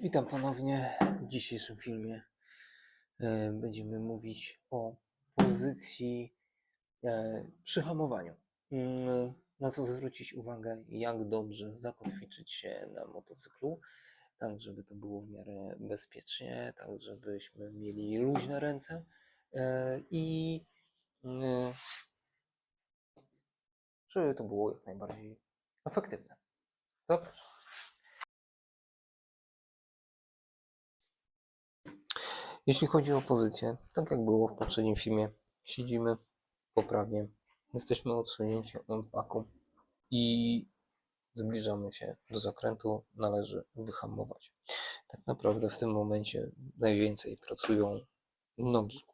Witam ponownie. W dzisiejszym filmie będziemy mówić o pozycji e, przy hamowaniu. Mm, Na co zwrócić uwagę, jak dobrze zakotwiczyć się na motocyklu, tak żeby to było w miarę bezpiecznie, tak żebyśmy mieli luźne ręce e, i mm, żeby to było jak najbardziej efektywne. Zapraszam. Jeśli chodzi o pozycję, tak jak było w poprzednim filmie, siedzimy poprawnie, jesteśmy odsunięci od baku i zbliżamy się do zakrętu, należy wyhamować. Tak naprawdę w tym momencie najwięcej pracują nogi.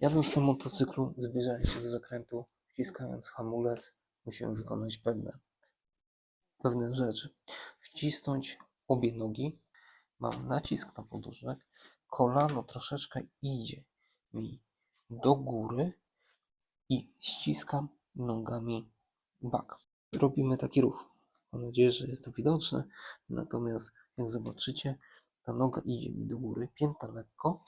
Jadąc na motocyklu, zbliżając się do zakrętu, wciskając hamulec, musimy wykonać pewne, pewne rzeczy. Wcisnąć obie nogi, mam nacisk na podóżek, kolano troszeczkę idzie mi do góry i ściskam nogami bak. Robimy taki ruch. Mam nadzieję, że jest to widoczne. Natomiast jak zobaczycie, ta noga idzie mi do góry, pięta lekko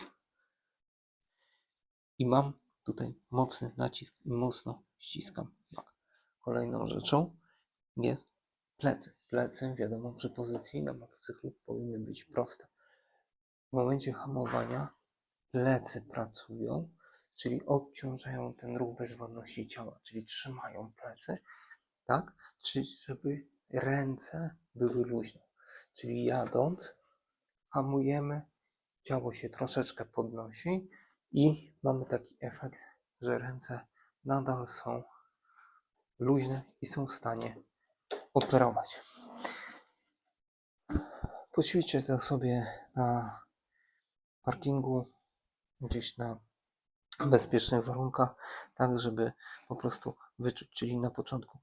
i mam tutaj mocny nacisk i mocno ściskam bak. Kolejną rzeczą jest plecy. Plecy, wiadomo, przy pozycji na motocyklu powinny być proste. W momencie hamowania plecy pracują, czyli odciążają ten ruch bezwładności ciała, czyli trzymają plecy, tak? Czyli żeby ręce były luźne. Czyli jadąc, hamujemy, ciało się troszeczkę podnosi i mamy taki efekt, że ręce nadal są luźne i są w stanie operować. Poćwiczcie to sobie na parkingu, gdzieś na bezpiecznych warunkach, tak żeby po prostu wyczuć, czyli na początku,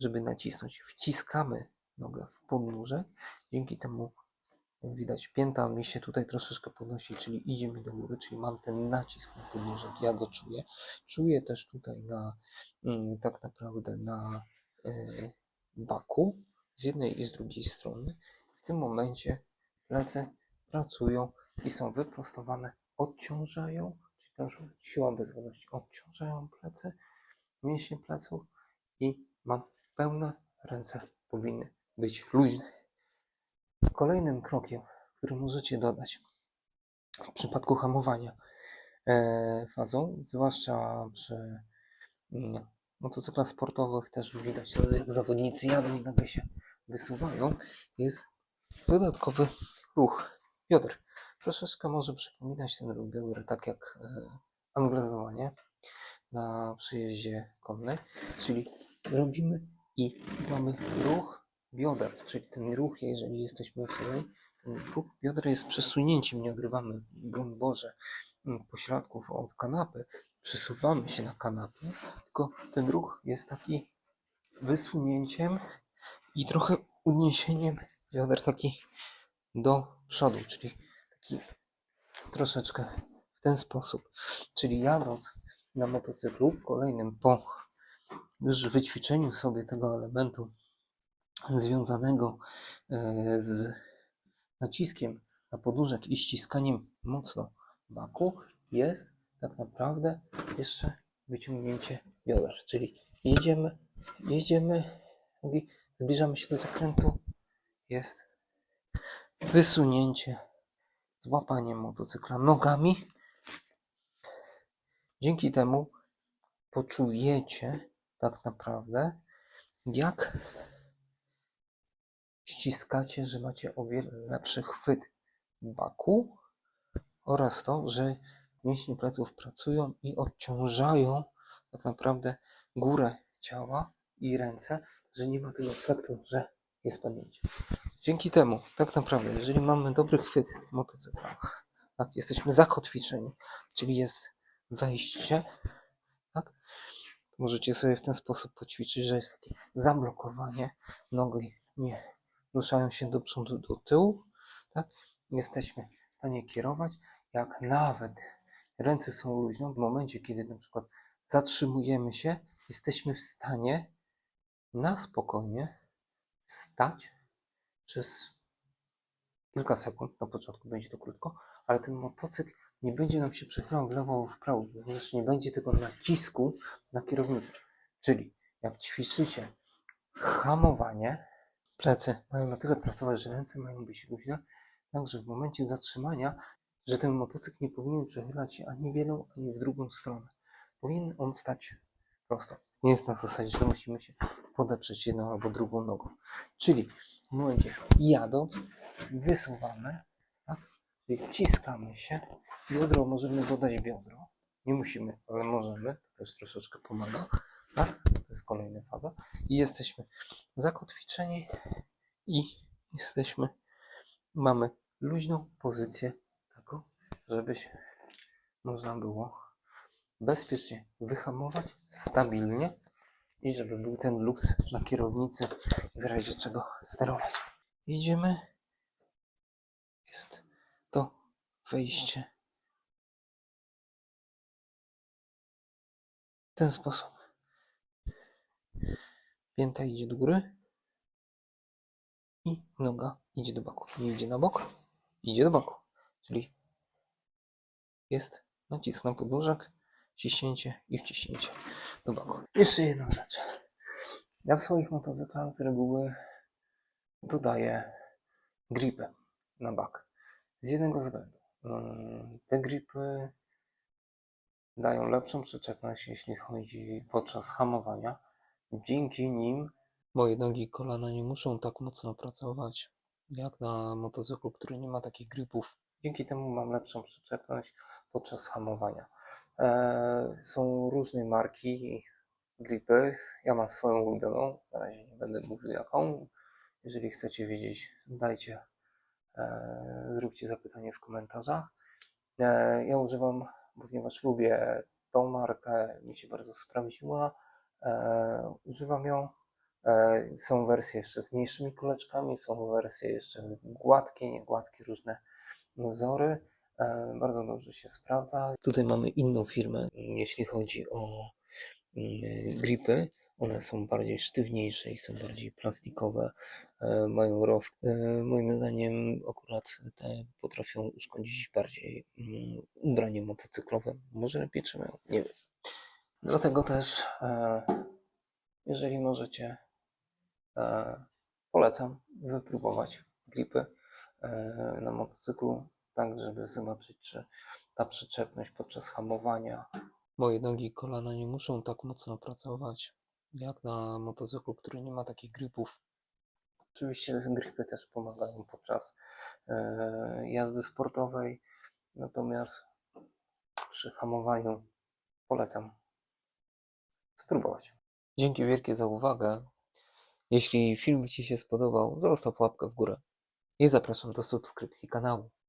żeby nacisnąć, wciskamy nogę w podnóżek, dzięki temu jak widać pięta mi się tutaj troszeczkę podnosi, czyli idzie mi do góry, czyli mam ten nacisk na podnóżek, ja go czuję. Czuję też tutaj na mm, tak naprawdę na e, baku z jednej i z drugiej strony. W tym momencie plecy pracują i są wyprostowane, odciążają, czyli też siła bezwładności, odciążają plecy, mięśnie pleców i mam pełne ręce powinny być luźne. Kolejnym krokiem, który możecie dodać w przypadku hamowania e, fazą, zwłaszcza przy mm, motocyklach sportowych też widać, jak zawodnicy jadą i nagle się wysuwają, jest dodatkowy ruch bioder. Troszeczkę może przypominać ten ruch bioder tak jak e, anglezowanie na przyjeździe konnej, czyli robimy i mamy ruch bioder, czyli ten ruch, jeżeli jesteśmy usunięci, ten ruch bioder jest przesunięciem, nie ogrywamy, broń Boże, mm, pośladków od kanapy, przesuwamy się na kanapę, tylko ten ruch jest taki wysunięciem i trochę uniesieniem bioder taki do przodu, czyli troszeczkę w ten sposób. Czyli jadąc na motocyklu, kolejnym po już wyćwiczeniu sobie tego elementu związanego e, z naciskiem na podóżek i ściskaniem mocno baku, jest tak naprawdę jeszcze wyciągnięcie bioder. Czyli jedziemy, jedziemy, zbliżamy się do zakrętu, jest wysunięcie, złapanie motocykla nogami. Dzięki temu poczujecie tak naprawdę, jak ściskacie, że macie o wiele lepszy chwyt baku oraz to, że mięśnie pleców pracują i odciążają tak naprawdę górę ciała i ręce, że nie ma tego efektu, że jest padnięcie. Dzięki temu, tak naprawdę, jeżeli mamy dobry chwyt motocykla, tak, jesteśmy zakotwiczeni, czyli jest wejście, tak, możecie sobie w ten sposób poćwiczyć, że jest takie zablokowanie, nogi nie ruszają się do przodu, do tyłu, tak, jesteśmy w stanie kierować, jak nawet ręce są luźne, w momencie, kiedy na przykład zatrzymujemy się, jesteśmy w stanie na spokojnie stać przez kilka sekund, na początku będzie to krótko, ale ten motocykl nie będzie nam się lewo w prawo, ponieważ nie będzie tego nacisku na kierownicę. Czyli jak ćwiczycie hamowanie, plecy mają na tyle pracować, że ręce mają być luźne, także w momencie zatrzymania, że ten motocykl nie powinien przechylać się ani w jedną, ani w drugą stronę. Powinien on stać prosto. Nie jest na zasadzie, że musimy się podeprzeć jedną albo drugą nogą. Czyli w momencie jadąc, wysuwamy, tak? Czyli wciskamy się, biodro możemy dodać biodro. Nie musimy, ale możemy, to też troszeczkę pomaga, tak? To jest kolejna faza. I jesteśmy zakotwiczeni i jesteśmy, mamy luźną pozycję taką, żeby się można było bezpiecznie wyhamować, stabilnie i żeby był ten luks na kierownicy w razie czego sterować. Jedziemy. Jest to wejście. W ten sposób. Pięta idzie do góry i noga idzie do boku. Nie idzie na bok, idzie do boku. Czyli jest nacisk na ciśnięcie i wciśnięcie do boku. Jeszcze jedna rzecz. Ja w swoich motocyklach z reguły dodaję gripy na bak. Z jednego względu. Mm, Te gripy dają lepszą przyczepność, jeśli chodzi podczas hamowania. Dzięki nim moje nogi i kolana nie muszą tak mocno pracować jak na motocyklu, który nie ma takich gripów. Dzięki temu mam lepszą przyczepność podczas hamowania. E, są różne marki gripy. Ja mam swoją ulubioną. Na razie nie będę mówił jaką. Jeżeli chcecie wiedzieć, dajcie, e, zróbcie zapytanie w komentarzach. E, ja używam, ponieważ lubię tą markę, mi się bardzo sprawdziła. Używam ją. Są wersje jeszcze z mniejszymi kuleczkami, są wersje jeszcze gładkie, niegładkie, różne wzory. E, bardzo dobrze się sprawdza. Tutaj mamy inną firmę, jeśli chodzi o mm, gripy. One są bardziej sztywniejsze i są bardziej plastikowe, e, mają row. E, Moim zdaniem akurat te potrafią uszkodzić bardziej mm, ubranie motocyklowe. Może lepiej trzymają, nie wiem. Dlatego też, jeżeli możecie, polecam wypróbować gripy na motocyklu, tak żeby zobaczyć, czy ta przyczepność podczas hamowania. Moje nogi i kolana nie muszą tak mocno pracować jak na motocyklu, który nie ma takich gripów. Oczywiście gripy też pomagają podczas e, jazdy sportowej, natomiast przy hamowaniu polecam spróbować. Dzięki wielkie za uwagę. Jeśli film Ci się spodobał, zostaw łapkę w górę i zapraszam do subskrypcji kanału.